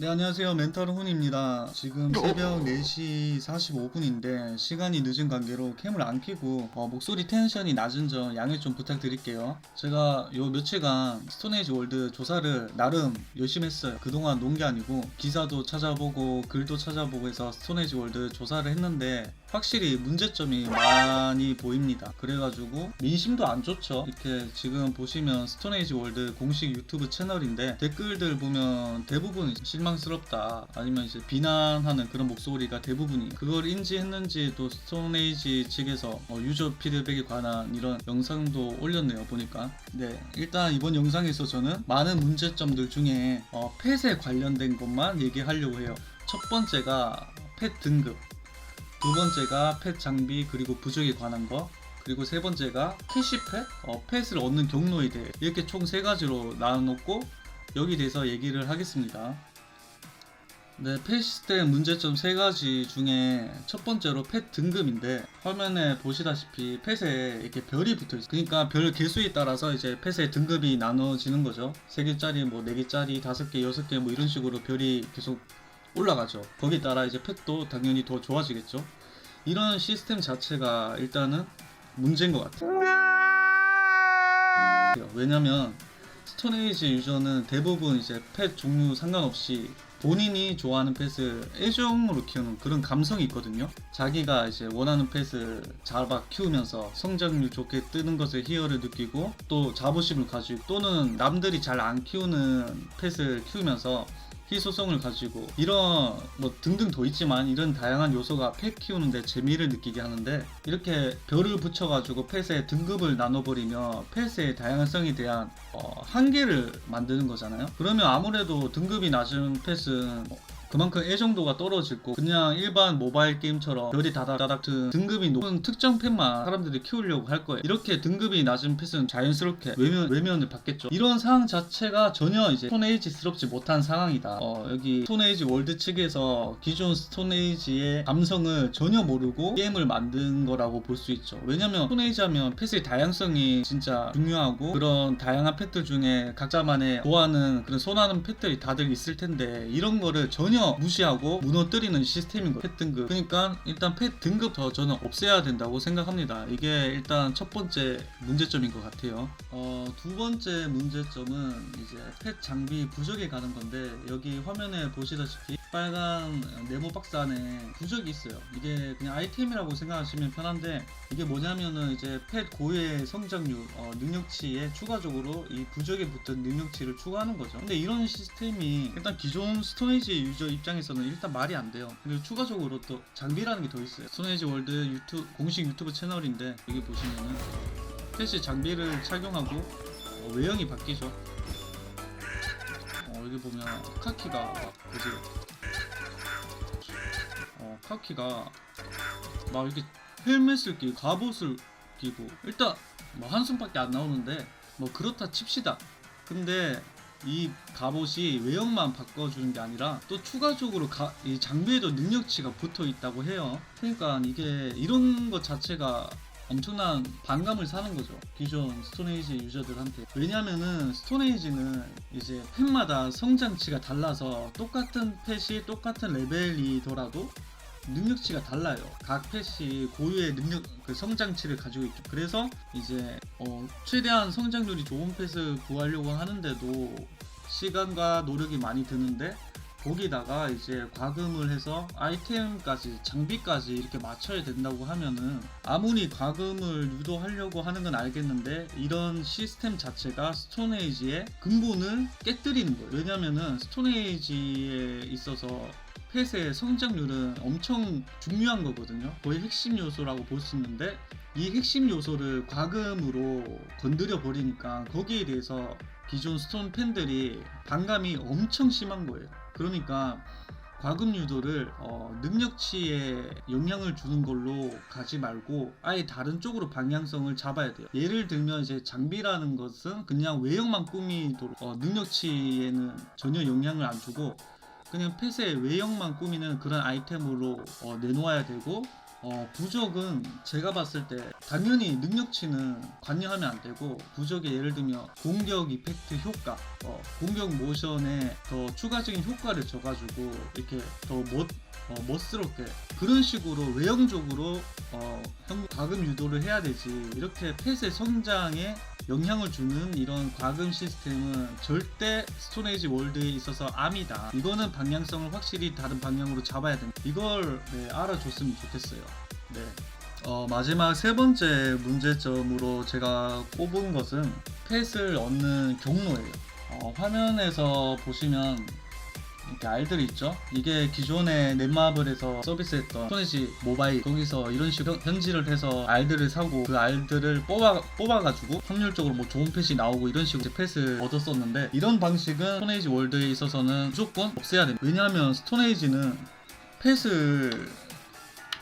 네 안녕하세요. 멘탈 훈입니다. 지금 새벽 4시 45분인데 시간이 늦은 관계로 캠을 안 켜고 어, 목소리 텐션이 낮은 점 양해 좀 부탁드릴게요. 제가 요 며칠간 스톤에이지 월드 조사를 나름 열심히 했어요. 그동안 논 게 아니고 기사도 찾아보고 글도 찾아보고 해서 스톤에이지 월드 조사를 했는데 확실히 문제점이 많이 보입니다. 그래가지고 민심도 안 좋죠. 이렇게 지금 보시면 스톤에이지 월드 공식 유튜브 채널인데 댓글들 보면 대부분 실망 스럽다. 아니면 이제 비난하는 그런 목소리가 대부분이 그걸 인지했는지 또 스톤에이지 측에서 어, 유저 피드백에 관한 이런 영상도 올렸네요 보니까. 네 일단 이번 영상에서 저는 많은 문제점들 중에 어, 펫에 관련된 것만 얘기하려고 해요. 첫 번째가 펫 등급 두 번째가 펫 장비 그리고 부족에 관한 거 그리고 세 번째가 캐시펫 어, 펫을 얻는 경로에 대해 이렇게 총 세 가지로 나눠놓고 여기 대해서 얘기를 하겠습니다. 네, 펫 시스템 문제점 세 가지 중에 첫 번째로 펫 등급인데 화면에 보시다시피 펫에 이렇게 별이 붙어 있어요. 그러니까 별 개수에 따라서 이제 펫의 등급이 나눠지는 거죠. 세 개짜리, 뭐네 개짜리, 다섯 개, 여섯 개, 뭐 이런 식으로 별이 계속 올라가죠. 거기에 따라 이제 펫도 당연히 더 좋아지겠죠. 이런 시스템 자체가 일단은 문제인 것 같아요. 왜냐면 스톤에이지 유저는 대부분 이제 펫 종류 상관없이 본인이 좋아하는 펫을 애정으로 키우는 그런 감성이 있거든요. 자기가 이제 원하는 펫을 잡아 키우면서 성장률 좋게 뜨는 것에 희열을 느끼고 또 자부심을 가지고 또는 남들이 잘 안 키우는 펫을 키우면서 희소성을 가지고 이런 뭐 등등 더 있지만 이런 다양한 요소가 펫 키우는데 재미를 느끼게 하는데 이렇게 별을 붙여가지고 펫의 등급을 나눠버리며 펫의 다양성에 대한 어, 한계를 만드는 거잖아요. 그러면 아무래도 등급이 낮은 펫은 뭐 그만큼 애정도가 떨어지고 그냥 일반 모바일 게임처럼 별이 다닥다닥 등 등급이 높은 특정 펫만 사람들이 키우려고 할 거예요. 이렇게 등급이 낮은 펫은 자연스럽게 외면, 외면을 받겠죠. 이런 상황 자체가 전혀 이제 스톤에이지스럽지 못한 상황이다. 어, 여기 스톤에이지 월드 측에서 기존 스톤에이지의 감성을 전혀 모르고 게임을 만든 거라고 볼 수 있죠. 왜냐면 스톤에이지 하면 펫의 다양성이 진짜 중요하고 그런 다양한 펫들 중에 각자만의 좋아하는 그런 선호하는 펫들이 다들 있을 텐데 이런 거를 전혀 무시하고 무너뜨리는 시스템인 거예요. 펫 등급. 그러니까 일단 펫 등급 더 저는 없애야 된다고 생각합니다. 이게 일단 첫 번째 문제점인 것 같아요. 어, 두 번째 문제점은 이제 펫 장비 부적에 가는 건데 여기 화면에 보시다시피 빨간 네모 박스 안에 부적이 있어요. 이게 그냥 아이템이라고 생각하시면 편한데 이게 뭐냐면은 이제 펫 고유의 성장률 어, 능력치에 추가적으로 이 부적에 붙은 능력치를 추가하는 거죠. 근데 이런 시스템이 일단 기존 스톤에이지 유저 입장에서는 일단 말이 안 돼요. 그리고 추가적으로 또 장비라는 게 더 있어요. 스톤에이지 월드 유튜브 공식 유튜브 채널인데 여기 보시면은 펫이 장비를 착용하고 어, 외형이 바뀌죠. 어, 여기 보면 카키가 막 뭐지? 어, 카키가 막 이렇게 헬멧을 끼고 갑옷을 끼고 일단 뭐 한숨밖에 안 나오는데 뭐 그렇다 칩시다. 근데 이 갑옷이 외형만 바꿔주는 게 아니라 또 추가적으로 가- 이 장비에도 능력치가 붙어 있다고 해요. 그러니까 이게 이런 것 자체가 엄청난 반감을 사는 거죠. 기존 스톤에이지 유저들한테. 왜냐면은 스톤에이지는 이제 펫마다 성장치가 달라서 똑같은 펫이 똑같은 레벨이더라도 능력치가 달라요. 각 펫이 고유의 능력, 그 성장치를 가지고 있죠. 그래서 이제 어, 최대한 성장률이 좋은 펫을 구하려고 하는데도 시간과 노력이 많이 드는데 거기다가 이제 과금을 해서 아이템까지 장비까지 이렇게 맞춰야 된다고 하면은 아무리 과금을 유도하려고 하는 건 알겠는데 이런 시스템 자체가 스톤에이지의 근본을 깨뜨리는 거예요. 왜냐면은 스톤에이지에 있어서 펫의 성장률은 엄청 중요한 거거든요. 거의 핵심 요소라고 볼 수 있는데 이 핵심 요소를 과금으로 건드려 버리니까 거기에 대해서 기존 스톤 팬들이 반감이 엄청 심한 거예요. 그러니까 과금 유도를 어, 능력치에 영향을 주는 걸로 가지 말고 아예 다른 쪽으로 방향성을 잡아야 돼요. 예를 들면 이제 장비라는 것은 그냥 외형만 꾸미도록 어, 능력치에는 전혀 영향을 안 주고 그냥 펫의 외형만 꾸미는 그런 아이템으로 어, 내놓아야 되고 어, 부족은 제가 봤을 때 당연히 능력치는 관여하면 안 되고 부족에 예를 들면 공격 이펙트 효과, 어, 공격 모션에 더 추가적인 효과를 줘가지고 이렇게 더 멋, 어, 멋스럽게 그런 식으로 외형적으로 어, 형 과금 유도를 해야 되지. 이렇게 펫의 성장에 영향을 주는 이런 과금 시스템은 절대 스톤에이지 월드에 있어서 암이다. 이거는 방향성을 확실히 다른 방향으로 잡아야 된다. 이걸 네, 알아줬으면 좋겠어요. 네. 어, 마지막 세 번째 문제점으로 제가 꼽은 것은 펫을 얻는 경로예요. 어, 화면에서 보시면 이렇게 알들이 있죠. 이게 기존에 넷마블에서 서비스했던 스토네지 모바일 거기서 이런 식으로 현질을 해서 알들을 사고 그 알들을 뽑아 뽑아가지고 확률적으로 뭐 좋은 펫이 나오고 이런 식으로 이제 펫을 얻었었는데 이런 방식은 스토네이지 월드에 있어서는 무조건 없애야 됩니다. 왜냐하면 스토네이지는 펫을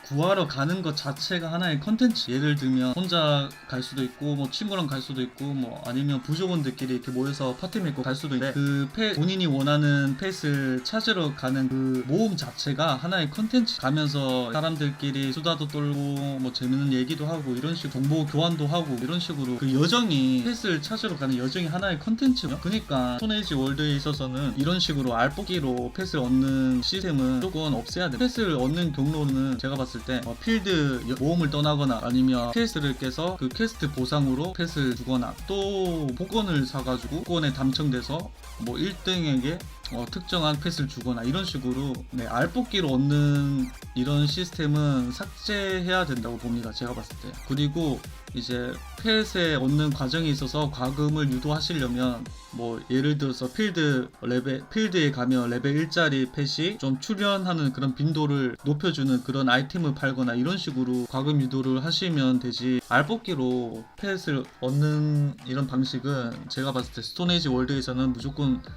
구하러 가는 것 자체가 하나의 컨텐츠. 예를 들면 혼자 갈 수도 있고 뭐 친구랑 갈 수도 있고 뭐 아니면 부족원들끼리 이렇게 모여서 파티 맺고 갈 수도 있는데 그펫 본인이 원하는 펫을 찾으러 가는 그 모험 자체가 하나의 컨텐츠. 가면서 사람들끼리 수다도 떨고 뭐 재밌는 얘기도 하고 이런 식 정보 교환도 하고 이런 식으로 그 여정이 펫을 찾으러 가는 여정이 하나의 컨텐츠예요 그러니까 스톤에이지 월드에 있어서는 이런 식으로 알뽑기로 펫을 얻는 시스템은 조금 없애야 돼. 펫을 얻는 경로는 제가 봤을 때 어, 필드 여- 모험을 떠나거나 아니면 퀘스트를 깨서 그 퀘스트 보상으로 펫을 주거나 또 복권을 사가지고 복권에 당첨돼서 뭐 1등에게 어, 특정한 펫을 주거나 이런 식으로 네, 알뽑기로 얻는 이런 시스템은 삭제해야 된다고 봅니다. 제가 봤을 때. 그리고 이제 펫에 얻는 과정에 있어서 과금을 유도하시려면 뭐 예를 들어서 필드 레벨 필드에 가면 레벨 1짜리 펫이 좀 출연하는 그런 빈도를 높여주는 그런 아이템을 팔거나 이런 식으로 과금 유도를 하시면 되지 알뽑기로 펫을 얻는 이런 방식은 제가 봤을 때 스톤에이지 월드에서는 무조건 네,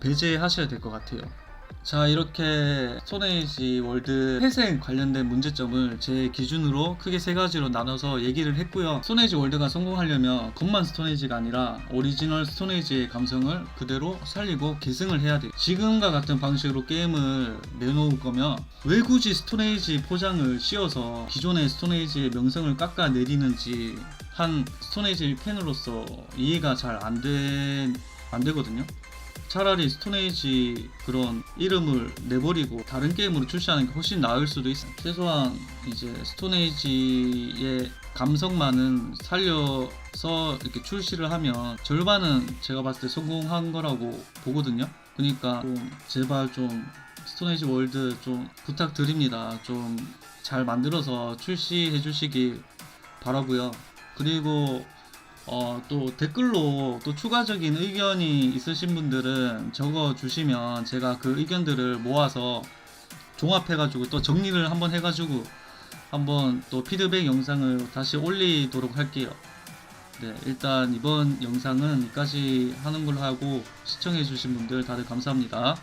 배제하셔야 될 것 같아요. 자 이렇게 스톤에이지 월드 회생 관련된 문제점을 제 기준으로 크게 세 가지로 나눠서 얘기를 했고요. 스톤에이지 월드가 성공하려면 겉만 스톤에이지가 아니라 오리지널 스톤에이지의 감성을 그대로 살리고 계승을 해야 돼요. 지금과 같은 방식으로 게임을 내놓을 거면 왜 굳이 스톤에이지 포장을 씌워서 기존의 스톤에이지의 명성을 깎아 내리는지 한 스톤에이지 팬으로서 이해가 잘안 돼, 안 되거든요. 차라리 스톤에이지 그런 이름을 내버리고 다른 게임으로 출시하는 게 훨씬 나을 수도 있어요. 최소한 이제 스톤에이지의 감성만은 살려서 이렇게 출시를 하면 절반은 제가 봤을 때 성공한 거라고 보거든요. 그러니까 좀 제발 좀 스톤에이지 월드 좀 부탁드립니다. 좀 잘 만들어서 출시해 주시기 바라고요. 그리고 어, 또 댓글로 또 추가적인 의견이 있으신 분들은 적어 주시면 제가 그 의견들을 모아서 종합해 가지고 또 정리를 한번 해 가지고 한번 또 피드백 영상을 다시 올리도록 할게요. 네, 일단 이번 영상은 여기까지 하는 걸로 하고 시청해 주신 분들 다들 감사합니다.